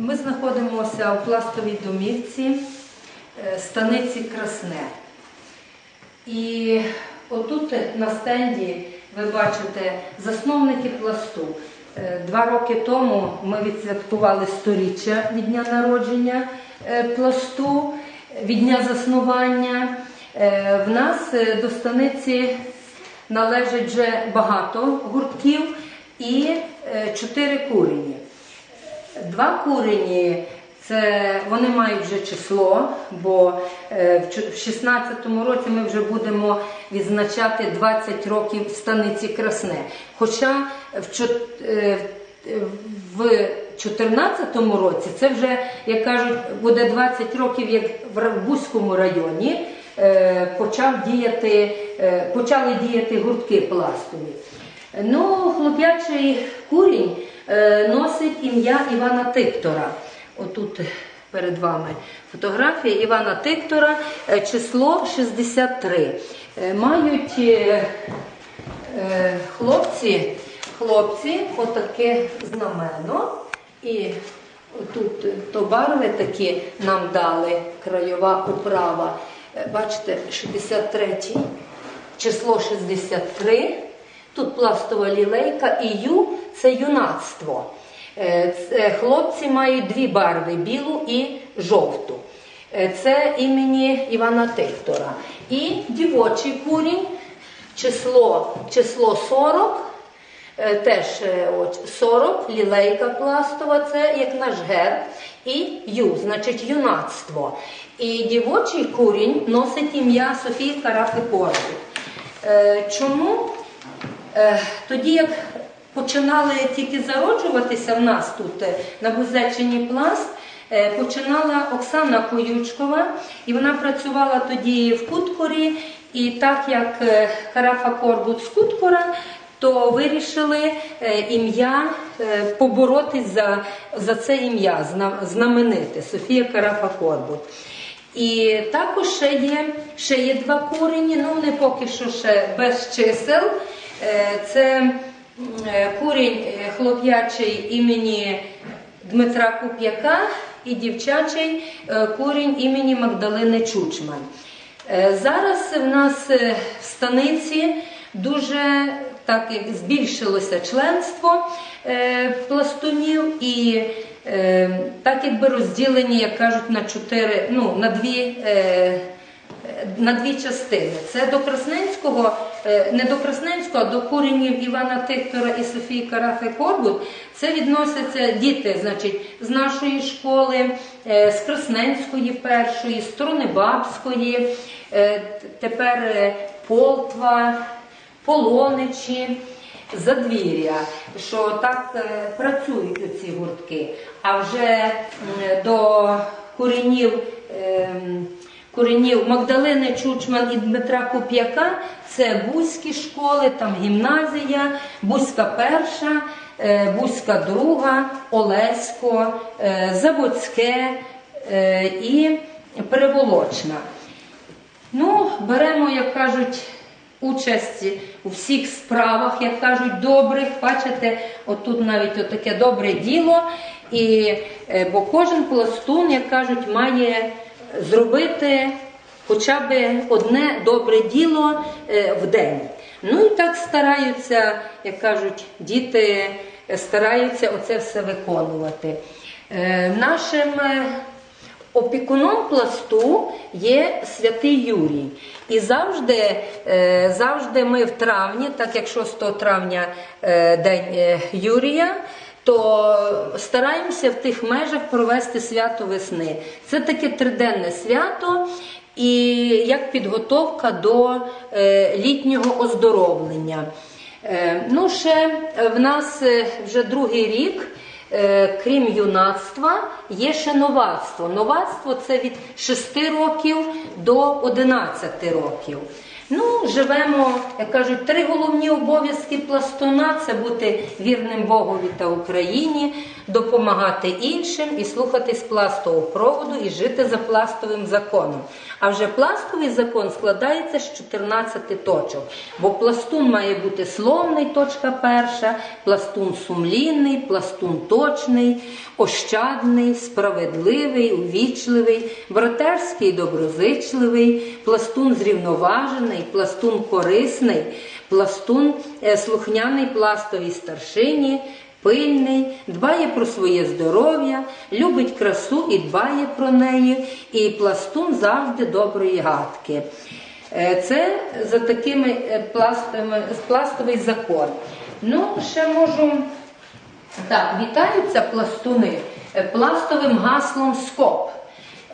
Ми знаходимося у пластовій домівці е, станиці Красне. І отут на стенді ви бачите засновники пласту. Е, Два роки тому ми відсвяткували сторіччя від дня народження е, пласту, від дня заснування. В нас до станиці належить вже багато гуртків і чотири курені. Два курені це вони мають вже число, бо е, в чо- в 16-му році ми вже будемо відзначати 20 років станиці Красне. Хоча в е, в 14-му році це вже, як кажуть, буде 20 років, як в Ра- районі е, почав діяти, е, почали діяти гуртки пластові. Ну, хлоп'ячий курінь е, носить ім'я Івана Тиктора. Отут перед вами фотографія Івана Тиктора, е, число 63. Е, мають е, хлопці, хлопці отаке знамено. І тут е, то барви такі нам дали, краєва управа. Бачите, 63 число 63. Тут пластова лілейка і ю це юнацтво. Е, це- Хлопці мають дві барви білу і жовту. Е, Це імені Івана Тиктора. І дівочий курінь, число, число 40. Е, Теж е, 40, лілейка пластова, це як наш герб, і ю, значить юнацтво. І дівочий курінь носить ім'я Софії. Е, Чому? Е, Тоді, як починали тільки зароджуватися в нас тут е, на Бузеччині пласт, е, починала Оксана Коючкова, і вона працювала тоді в Куткорі. І так як е, Карафа Корбут з Куткора, то вирішили е, ім'я е, поборотись за, за це ім'я, зна- знамените Софія Карафа Корбут. І також ще є, ще є два корені, ну вони поки що ще без чисел. Е, Це е, курінь е, хлоп'ячий імені Дмитра Куп'яка і дівчачий е, курінь імені Магдалини Чучман. Е, Зараз в нас е, в станиці дуже так збільшилося членство е, пластунів і е, так якби розділені, як кажуть, на чотири, ну на дві. На дві частини. Це до Красненського, е, не до Красненського, а до коренів Івана Тиктора і Софії Карафи Корбут. Це відносяться діти, значить, з нашої школи, е, з Красненської першої, з Тронебабської, е, тепер Полтва, Полоничі. Задвір'я, що так працюють ці гуртки. А вже до коренів, ем, коренів Магдалини Чучман і Дмитра Куп'яка це Бузькі школи, там гімназія, Бузька перша, е, Бузька друга, Олесько, е, Заводське е, і Переволочна. Ну, беремо, як кажуть, участь у всіх справах, як кажуть, добрих. Бачите, отут навіть отаке добре діло. І, бо кожен пластун, як кажуть, має зробити хоча б одне добре діло е, в день. Ну і так стараються, як кажуть, діти е, стараються оце все виконувати. Е, Нашим Опікуном пласту є святий Юрій. І завжди, завжди ми в травні, так як 6 травня День Юрія, то стараємося в тих межах провести свято весни. Це таке триденне свято. І як підготовка до е, літнього оздоровлення. Е, ну, ще в нас е, вже другий рік Е, крім юнацтва, є ще новацтво. Новацтво це від 6 років до 11 років. Ну, живемо, як кажуть, три головні обов'язки пластуна це бути вірним Богові та Україні, допомагати іншим і слухатись пластового проводу і жити за пластовим законом. А вже пластовий закон складається з 14 точок. Бо пластун має бути словний, точка перша, пластун сумлінний, пластун точний, ощадний, справедливий, увічливий, братерський, доброзичливий, пластун зрівноважений, пластун корисний, пластун е, слухняний пластовій старшині. Пильний, дбає про своє здоров'я, любить красу і дбає про неї, і пластун завжди доброї гадки. Е, Це за такими е, пластовими, пластовий закон. Ну, ще можу. Так, вітаються пластуни пластовим гаслом СКОП.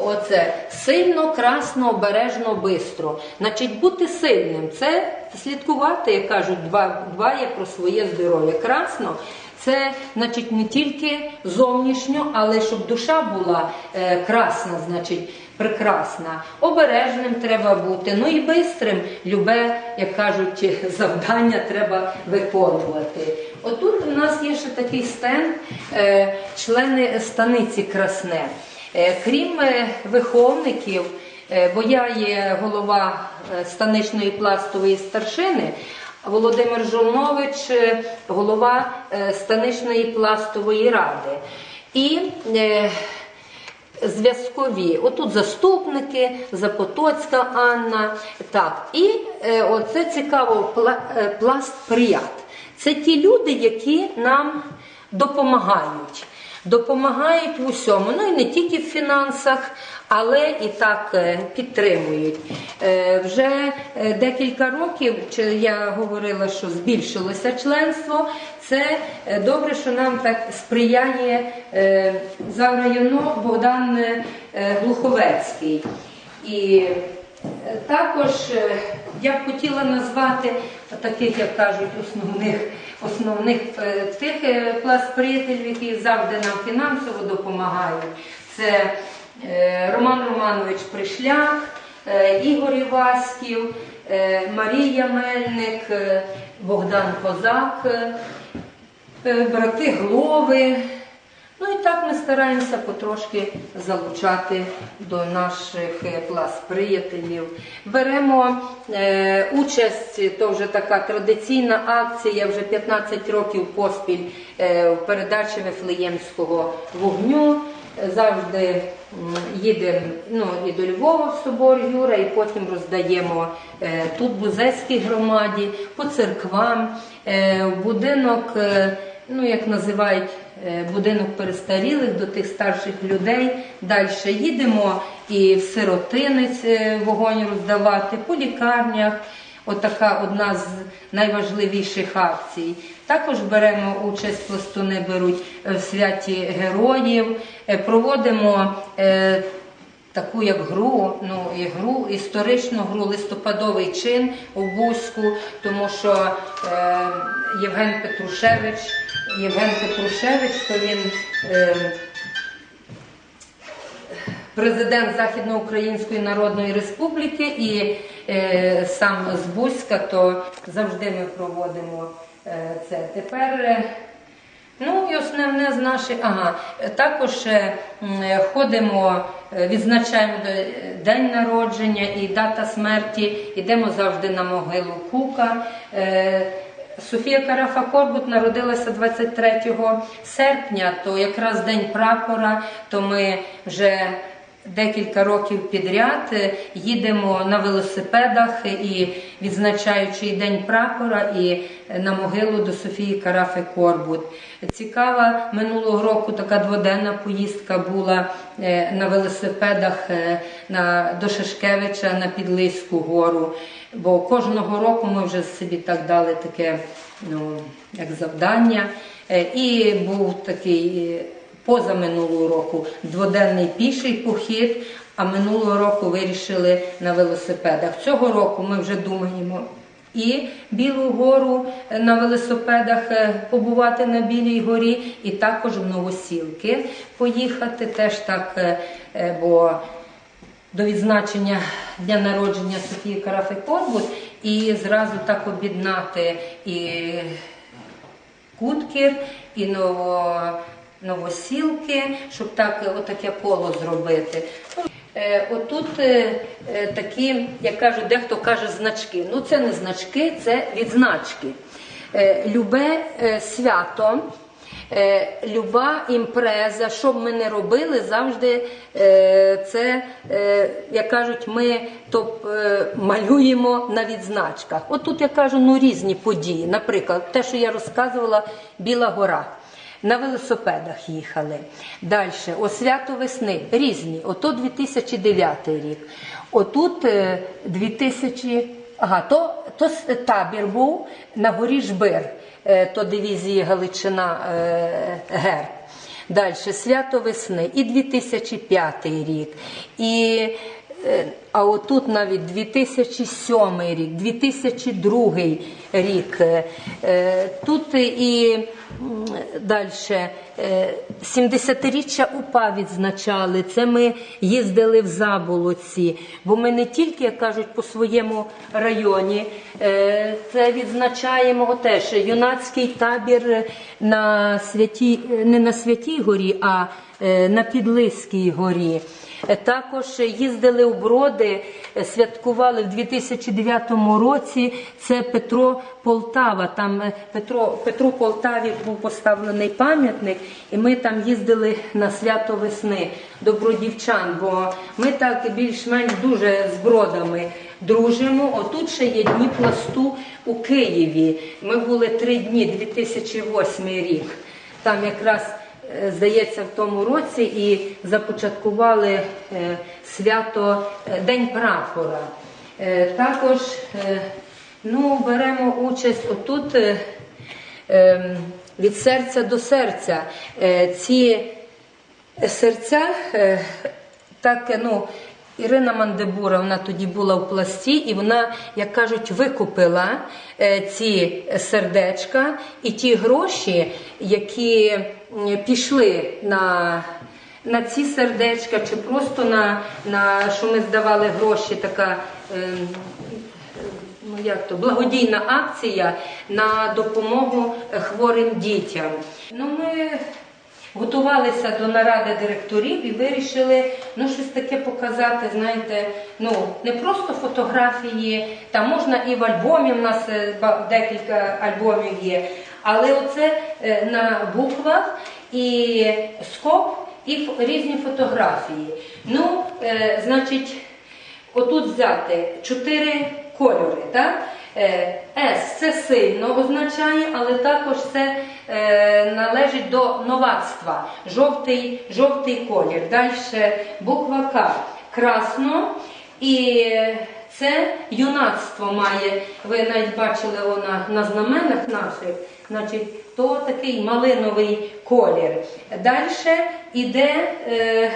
Оце сильно, красно, обережно, бистро. Значить, бути сильним це слідкувати, як кажуть, дба- дбає про своє здоров'я. Красно це значить не тільки зовнішньо, але щоб душа була е, красна, значить прекрасна. Обережним треба бути. Ну і бистрим, любе, як кажуть, завдання треба виконувати. Отут у нас є ще такий стенд, е, члени станиці Красне. Е, Крім е, виховників, е, бо я є голова станичної пластової старшини, Володимир Жолнович, голова станичної пластової ради. І зв'язкові. Отут заступники, Запотоцька Анна. Так, і оце цікаво, пла, пласт прият. Це ті люди, які нам допомагають. Допомагають в усьому, ну і не тільки в фінансах, але і так е, підтримують. Е, Вже е, декілька років, я говорила, що збільшилося членство. Це добре, що нам так сприяє за району Богдан Глуховецький. І також я б хотіла назвати таких, як кажуть, основних, основних е, тих клас приятелів, які завжди нам фінансово допомагають. Це е, Роман Романович Пришлях, е, Ігор Іваськів, е, Марія Мельник, е, Богдан Козак, е, е, брати Глови. Стараємося потрошки залучати до наших е, пласт приятелів. Беремо е, участь, то вже така традиційна акція, вже 15 років поспіль е, в передачі Вифлеємського вогню. Завжди м, їдемо ну, і до Львова в собор Юра, і потім роздаємо е, тут в Бузецькій громаді, по церквам, е, будинок. е, ну як називають будинок перестарілих до тих старших людей. Далі їдемо і в сиротинець е, вогонь роздавати, по лікарнях. Отака одна з найважливіших акцій. Також беремо участь, пластуни беруть е, в святі героїв, Е, проводимо е, таку як гру, ну і гру, історичну гру, листопадовий чин у Бузьку, тому що е, Євген Петрушевич, Євген Петрушевич, то він е, президент Західноукраїнської Народної Республіки і е, сам з Бузька, то завжди ми проводимо е, це. Тепер. е, Ну і основне з наших, ага, також е, ходимо, е, відзначаємо день народження і дата смерті, йдемо завжди на могилу Кука. Е, Софія Карафа Корбут народилася 23 серпня, то якраз день прапора, то ми вже декілька років підряд е, їдемо на велосипедах і відзначаючи День прапора, і е, на могилу до Софії Карафи Корбут. Цікава минулого року така дводенна поїздка була е, на велосипедах на, до Шашкевича на Підлиську гору. Бо кожного року ми вже собі так дали таке ну, як завдання. Е, І був такий е, поза минулого року дводенний піший похід, а минулого року вирішили на велосипедах. Цього року ми вже думаємо і Білу гору е, на велосипедах побувати на Білій горі, і також в Новосілки поїхати. Теж так, бо до відзначення дня народження Софії Карафи Корбут і зразу так об'єднати і Куткір, і ново, новосілки, щоб так отаке коло зробити. Ну, Е, Отут е, е, такі, як кажуть, дехто каже значки. Ну це не значки, це відзначки. Любе свято, е, люба імпреза, що б ми не робили, завжди е, це, е, як кажуть, ми то малюємо на відзначках. От тут я кажу, ну різні події. Наприклад, те, що я розказувала, Біла гора. На велосипедах їхали. Далі, о свято весни різні. Ото 2009 рік. Отут е, 2000... Ага, то, то табір був на горі Жбир, то дивізії Галичина Герб. ГЕР. Далі свято весни і 2005 рік. І Е, А отут навіть 2007 рік, 2002 рік. Е, е, Тут і далі 70-річчя УПА відзначали. Це ми їздили в Заболоці, бо ми не тільки, як кажуть, по своєму районі, е, це відзначаємо теж юнацький табір на святій, не на Святій горі, а е, на Підлиській горі. Е, Також їздили у Броди, е, святкували в 2009 році. Це Петро Полтава. Там е, Петро Петру Полтаві був поставлений пам'ятник, і ми там їздили на свято весни до бродівчан, бо ми так більш-менш дуже з бродами дружимо. Отут ще є дні пласту у Києві. Ми були три дні, 2008 рік. Там якраз здається, в тому році і започаткували е, свято е, День прапора. Е, Також е, ну, беремо участь отут е, е, від серця до серця. Е, Ці серця е, так, е, ну. Ірина Мандебура, вона тоді була в пласті, і вона, як кажуть, викупила е, ці сердечка і ті гроші, які пішли на, на ці сердечка, чи просто на, на що ми здавали гроші, така. ем, ну як то благодійна акція на допомогу е, хворим дітям. Ну, ми готувалися до наради директорів і вирішили ну, щось таке показати. Знаєте, ну не просто фотографії, там можна і в альбомі. в нас е, декілька альбомів є, але оце е, на буквах і скоп, і різні фотографії. Ну, е, значить. Отут взяти чотири кольори. Так? С це сильно означає, але також це належить до новацтва. Жовтий, жовтий колір. Далі буква К. Красно. І це юнацтво має. Ви навіть бачили о, на, на знаменах наших. Значить, то такий малиновий колір. Далі іде. Е,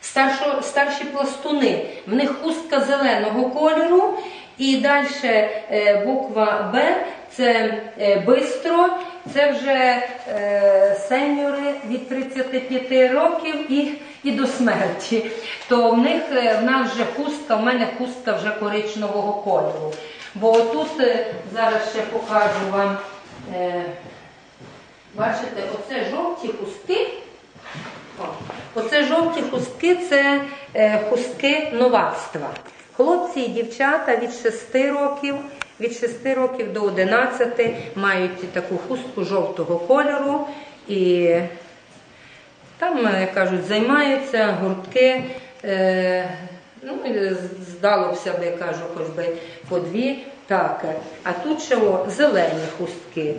старшо, старші пластуни. В них хустка зеленого кольору. І далі е, буква Б це е, бистро, це вже е, сеньори від 35 років і, і до смерті. То в них е, в нас вже хустка, в мене хустка вже коричневого кольору. Бо тут зараз ще покажу вам. Бачите, оце жовті хустки. Оце жовті хустки це хустки новацтва. Хлопці і дівчата від 6 років, від 6 років до 11 мають таку хустку жовтого кольору і там, е, кажуть, займаються гуртки. Е, ну, здалося б, я кажу, хоч би по дві. Так, а тут ще о, зелені хустки.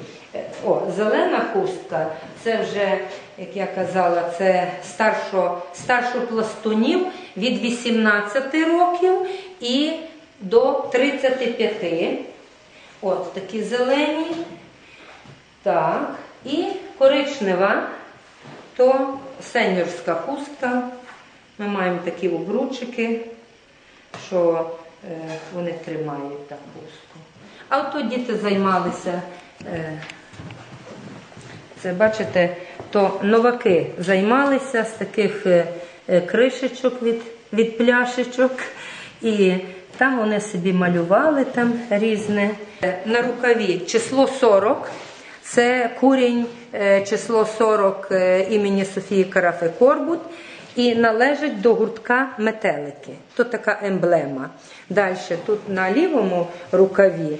О, зелена хустка це вже, як я казала, це старшо, старшопластунів від 18 років і до 35. От такі зелені. Так, і коричнева то сеньорська хустка. Ми маємо такі обручики, що е, вони тримають так хустку. А от тут діти займалися, е, це бачите, то новаки займалися з таких е, е, кришечок від від пляшечок. І там вони собі малювали там різне. На рукаві число 40. Це курінь е, число 40 е, імені Софії Карафи Корбут і належить до гуртка метелики. То така емблема. Далі тут на лівому рукаві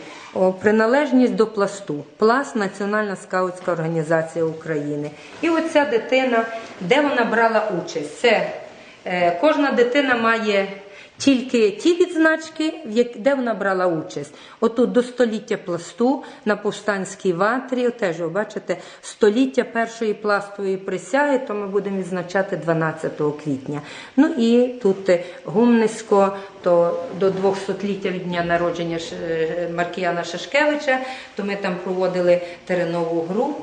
приналежність до пласту. Пласт Національна скаутська організація України. І оця дитина, де вона брала участь? Це е, кожна дитина має тільки ті відзначки, де вона брала участь. Отут до століття пласту на повстанській ватрі, теж ви бачите, століття першої пластової присяги, то ми будемо відзначати 12 квітня. Ну і тут е, гумнисько, то до 200-ліття від дня народження е, Маркіяна Шашкевича, то ми там проводили теренову гру.